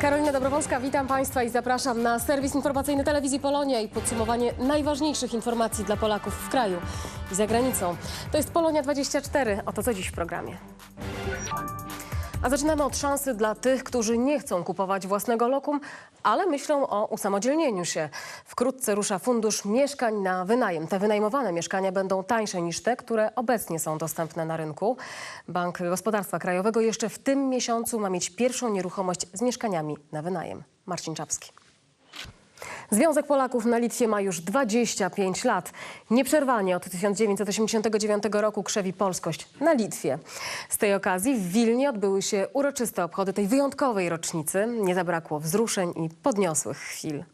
Karolina Dobrowolska, witam Państwa i zapraszam na serwis informacyjny Telewizji Polonia i podsumowanie najważniejszych informacji dla Polaków w kraju i za granicą. To jest Polonia 24, oto co dziś w programie. A zaczynamy od szansy dla tych, którzy nie chcą kupować własnego lokum, ale myślą o usamodzielnieniu się. Wkrótce rusza fundusz mieszkań na wynajem. Te wynajmowane mieszkania będą tańsze niż te, które obecnie są dostępne na rynku. Bank Gospodarstwa Krajowego jeszcze w tym miesiącu ma mieć pierwszą nieruchomość z mieszkaniami na wynajem. Marcin Czapski. Związek Polaków na Litwie ma już 25 lat. Nieprzerwanie od 1989 roku krzewi polskość na Litwie. Z tej okazji w Wilnie odbyły się uroczyste obchody tej wyjątkowej rocznicy. Nie zabrakło wzruszeń i podniosłych chwil.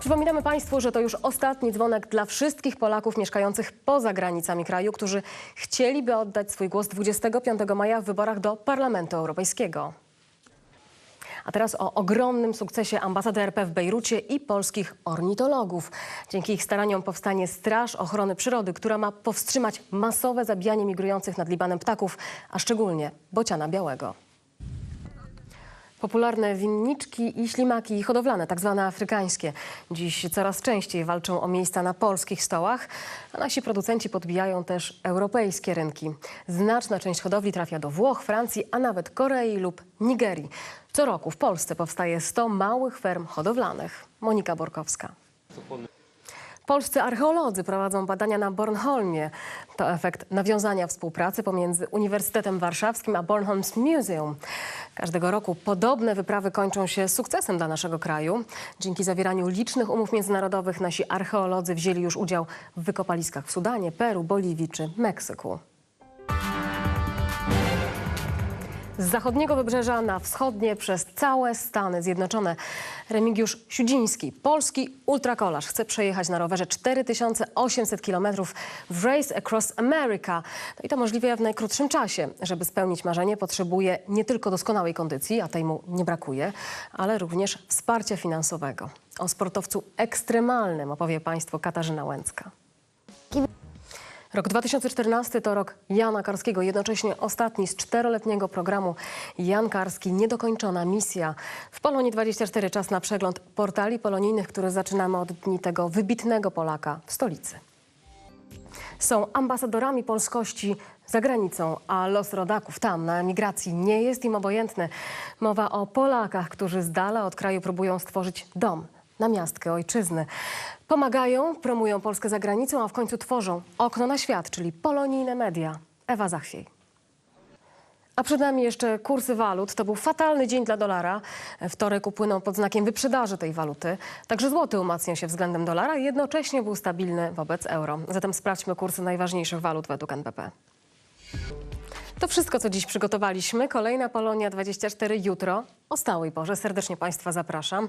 Przypominamy Państwu, że to już ostatni dzwonek dla wszystkich Polaków mieszkających poza granicami kraju, którzy chcieliby oddać swój głos 25 maja w wyborach do Parlamentu Europejskiego. A teraz o ogromnym sukcesie ambasady RP w Bejrucie i polskich ornitologów. Dzięki ich staraniom powstanie Straż Ochrony Przyrody, która ma powstrzymać masowe zabijanie migrujących nad Libanem ptaków, a szczególnie bociana białego. Popularne winniczki i ślimaki hodowlane, tak zwane afrykańskie, dziś coraz częściej walczą o miejsca na polskich stołach, a nasi producenci podbijają też europejskie rynki. Znaczna część hodowli trafia do Włoch, Francji, a nawet Korei lub Nigerii. Co roku w Polsce powstaje 100 małych ferm hodowlanych. Monika Borkowska. Polscy archeolodzy prowadzą badania na Bornholmie. To efekt nawiązania współpracy pomiędzy Uniwersytetem Warszawskim a Bornholms Museum. Każdego roku podobne wyprawy kończą się sukcesem dla naszego kraju. Dzięki zawieraniu licznych umów międzynarodowych nasi archeolodzy wzięli już udział w wykopaliskach w Sudanie, Peru, Boliwii czy Meksyku. Z zachodniego wybrzeża na wschodnie przez całe Stany Zjednoczone. Remigiusz Siudziński, polski ultrakolarz, chce przejechać na rowerze 4800 km w Race Across America. No i to możliwe w najkrótszym czasie. Żeby spełnić marzenie potrzebuje nie tylko doskonałej kondycji, a tej mu nie brakuje, ale również wsparcia finansowego. O sportowcu ekstremalnym opowie Państwu Katarzyna Łęcka. Rok 2014 to rok Jana Karskiego, jednocześnie ostatni z czteroletniego programu Jan Karski Niedokończona misja. W Polonii 24 czas na przegląd portali polonijnych, które zaczynamy od dni tego wybitnego Polaka w stolicy. Są ambasadorami polskości za granicą, a los rodaków tam na emigracji nie jest im obojętny. Mowa o Polakach, którzy z dala od kraju próbują stworzyć dom na miastkę ojczyzny. Pomagają, promują Polskę za granicą, a w końcu tworzą okno na świat, czyli polonijne media. Ewa Zachwiej. A przed nami jeszcze kursy walut. To był fatalny dzień dla dolara. Wtorek upłynął pod znakiem wyprzedaży tej waluty. Także złoty umacniał się względem dolara jednocześnie był stabilny wobec euro. Zatem sprawdźmy kursy najważniejszych walut według NBP. To wszystko, co dziś przygotowaliśmy. Kolejna Polonia 24 jutro o stałej porze. Serdecznie Państwa zapraszam.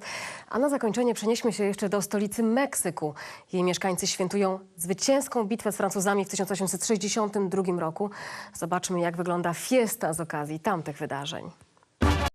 A na zakończenie przenieśmy się jeszcze do stolicy Meksyku. Jej mieszkańcy świętują zwycięską bitwę z Francuzami w 1862 roku. Zobaczmy, jak wygląda fiesta z okazji tamtych wydarzeń.